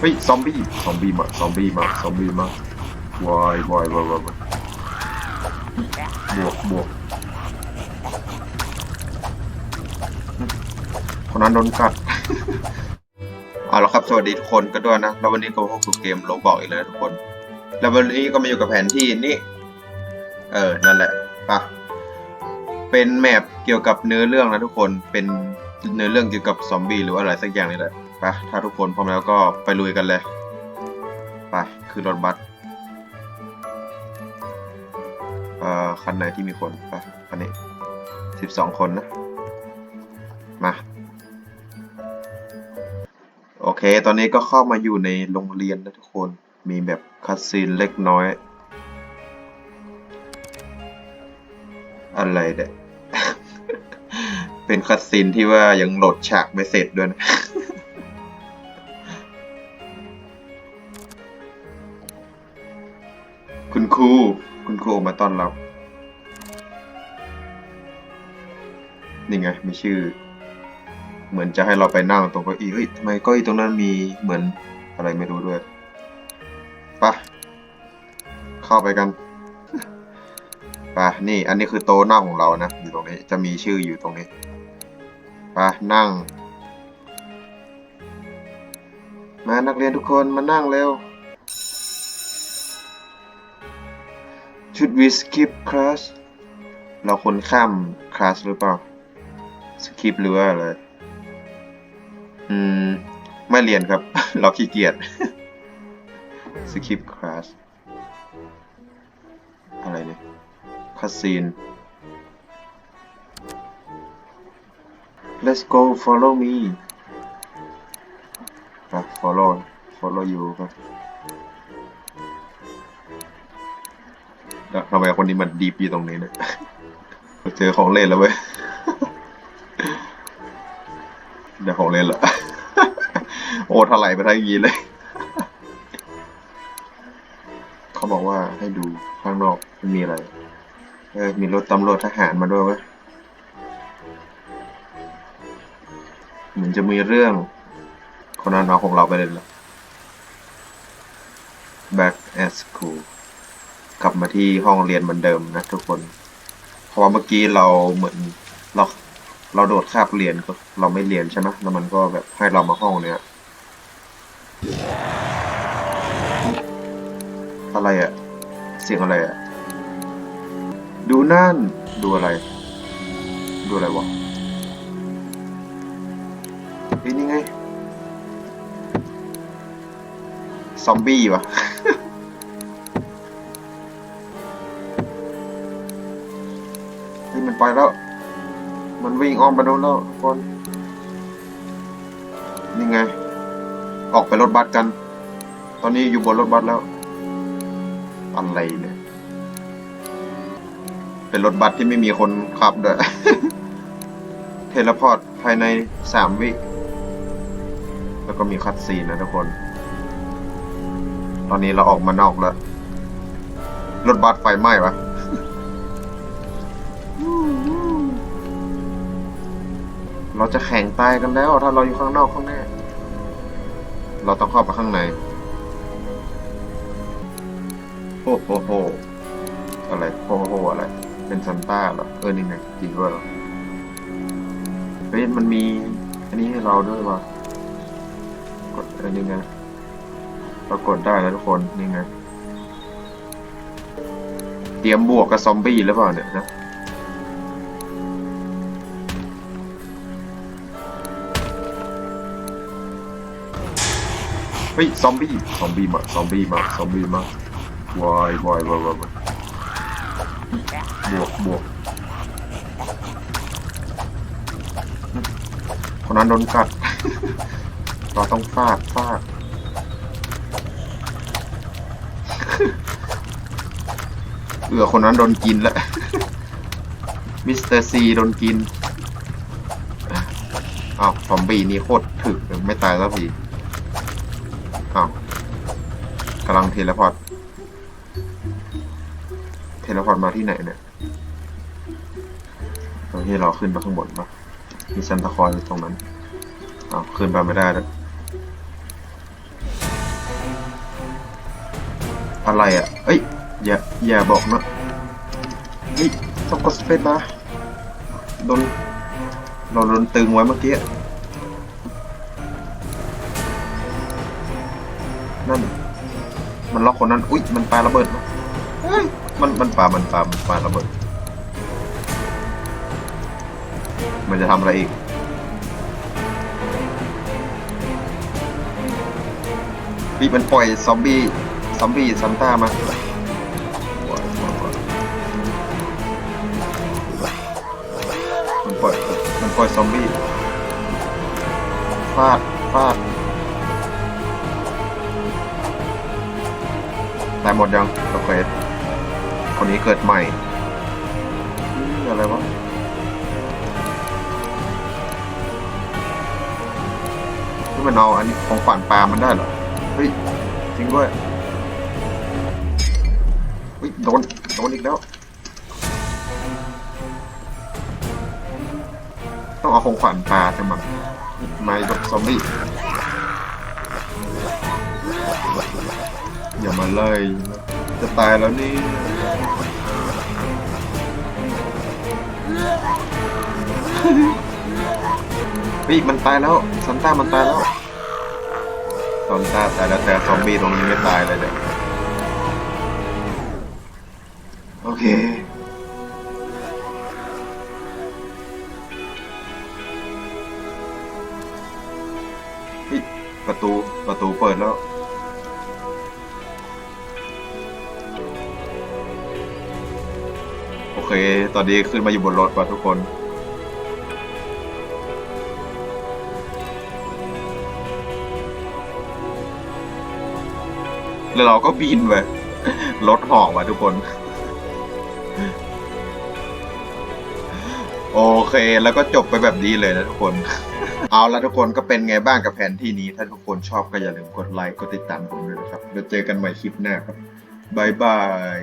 เฮ้ยซอมบี้ซอมบี้มาซอมบี้มาซอมบี้มาวายวายวายวายวายบวกบวกคนนั้นโดนกัดเอาละครับสวัสดีทุกคนกันด้วยนะ แล้ววันนี้ก็เข้าสู่เกมโลบอกอีกแล้วนะทุกคน แล้ววันนี้ก็มาอยู่กับแผนที่นี่ เออ นั่นแหละปะเป็นแมปเกี่ยวกับเนื้อเรื่องนะทุกคน เป็น เนื้อเรื่องเกี่ยวกับซอมบี้หรืออะไรสักอย่างนี่แหละปะถ้าทุกคนพร้อมแล้วก็ไปลุยกันเลยไปคือรถบัสเอ่อคันไหนที่มีคนไปคันนี้สิบสองคนนะ มา โอเค ตอนนี้ก็เข้ามาอยู่ในโรงเรียนนะทุกคนมีแบบคัสซีนเล็กน้อย อะไรเนี่ย เป็นคัสซีนที่ว่ายังโหลดฉากไม่เสร็จด้วยนะคุณครู คุณครูมาต้อนรับ นี่ไง มีชื่อ เหมือนจะให้เราไปนั่งตรงเก้าอี้ เฮ้ยทำไมเก้าอี้ตรงนั้นมีเหมือนอะไรไม่รู้ด้วยปะเข้าไปกันไปนี่ อันนี้คือโต๊ะนั่งของเรานะ อยู่ตรงนี้ จะมีชื่ออยู่ตรงนี้ ไปนั่ง มานักเรียนทุกคนมานั่งเร็วชุดวิสกิปคลาสเราคนข้ามคลาสหรือเปล่าสกิปหรือว่าอะไร อืม ไม่เรียนครับ เราขี้เกียจสกิปคลาสอะไรเนี่ยคาซีน let's go follow me ไป follow follow you ครับแล้วทำไมคนนี้มันดีปอยู่ตรงนี้เนี่ยเจอของเล่นแล้วเว้ยเดี๋ยวของเล่นเหรอโอ้ถลายไปทั้งยีเลย เขาบอกว่าให้ดูข้างนอกมันมีอะไร เออมีรถตำรวจทหารมาด้วยเว้ย มือนจะมีเรื่องคนนั้นเอาของเราไปเลยละ back at school กลับมาที่ห้องเรียนเหมือนเดิมนะทุกคน เพราะว่าเมื่อกี้เราเหมือนเราเราโดดคาบเรียนก็เราไม่เรียนใช่ไหมแล้วมันก็แบบให้เรามาห้องเนี้ยอะไรอะเสียงอะไรอะดูนั่นดูอะไร ดูอะไรวะ ฮ้ยนี่ไง ซอมบี้วะเฮ้ยมันไปแล้ว มันวิ่งอ้อมไปโน่นแล้วคนนี่ไง ออกไปรถบัสกัน ตอนนี้อยู่บนรถบัสแล้ว อะไรเนี่ย เป็นรถบัสที่ไม่มีคนขับด้วย เทเลพอร์ตภายในสามวิ แล้วก็มีคัดซีนนะทุกคน ตอนนี้เราออกมานอกแล้ว รถบัสไฟไหม้ปะเราจะแข่งตายกันแล้ว ถ้าเราอยู่ข้างนอกข้างหน้า เราต้องเข้าไปข้างในโอ้โหโหอะไรโฮโฮอะไร เป็นซันต้าเหรอ เออ นี่ไงจริงด้วยเหรอเฮ้ยมันมี อันนี้ให้เราด้วยวะ กดอันนี้ไงเรากดได้แล้วทุกคนนี่ไงเตรียมบวกกับซอมบี้หรือเปล่าเนี่ยนะเฮ้ยซอมบี้ซอมบี้มาซอมบี้มาซอมบี้มาวายวายวายวายวายบวกบวกคนนั้นโดนกัด เราต้องฟาดฟาดเอือคนนั้นโดนกินแล้ว มิสเตอร์ซีโดนกิน อ้าวซอมบี้นี่โคตรถึกเลยไม่ตายแล้วพี่อ้าวกำลังเทเลพอร์ต เทเลพอร์ตมาที่ไหนเนี่ยตรงที่เราขึ้นไปข้างบนปะมีซันตาคลอยอยู่ตรงนั้นอ้าวขึ้นไปไม่ได้แล้ว อะไรอะเอ้ย อย่า อย่าบอกนะเฮ้ย ต้องกดสเปซบาโดน เราโดนตึงไว้เมื่อกี้ นั่น มันล็อกคนนั้น อุ๊ยมันปาระเบิดมาเฮ้ย มัน มันปา มันปา มันปาระเบิด มันจะทำอะไรอีกพี่มันปล่อยซอมบี้ ซอมบี้ซันต้ามามันปล่อยมันปล่อยซอมบี้ฟาดฟาดตายหมดยังโอเคคนนี้เกิดใหม่อะไรวะที่มันเอาอันนี้ของขวัญปลามันได้เหรอ เฮ้ย จริงด้วย โดน โดนอีกแล้ว ต้องเอาของขวัญปลาใช่ไหมไม่กับซอมบี้อย่ามาไล่จะตายแล้วนี่ปีมันตายแล้วซันต้ามันตายแล้วซันต้าตายแล้วแต่ซอมบี้ตรงนี้ไม่ตายเลยเนี่ย เคเฮ้ยประตูประตูเปิดแล้ว โอเค ตอนนี้ขึ้นมาอยู่บนรถว่ะทุกคน แล้วเราก็บินไปรถห่อว่ะทุกคน โอเค แล้วก็จบไปแบบนี้เลยนะทุกคน เอาละทุกคนก็เป็นไงบ้างกับแผนที่นี้ ถ้าทุกคนชอบก็อย่าลืมกดไลค์ กดติดตามผมด้วยนะครับ เดี๋ยวเจอกันใหม่คลิปหน้าครับบายบาย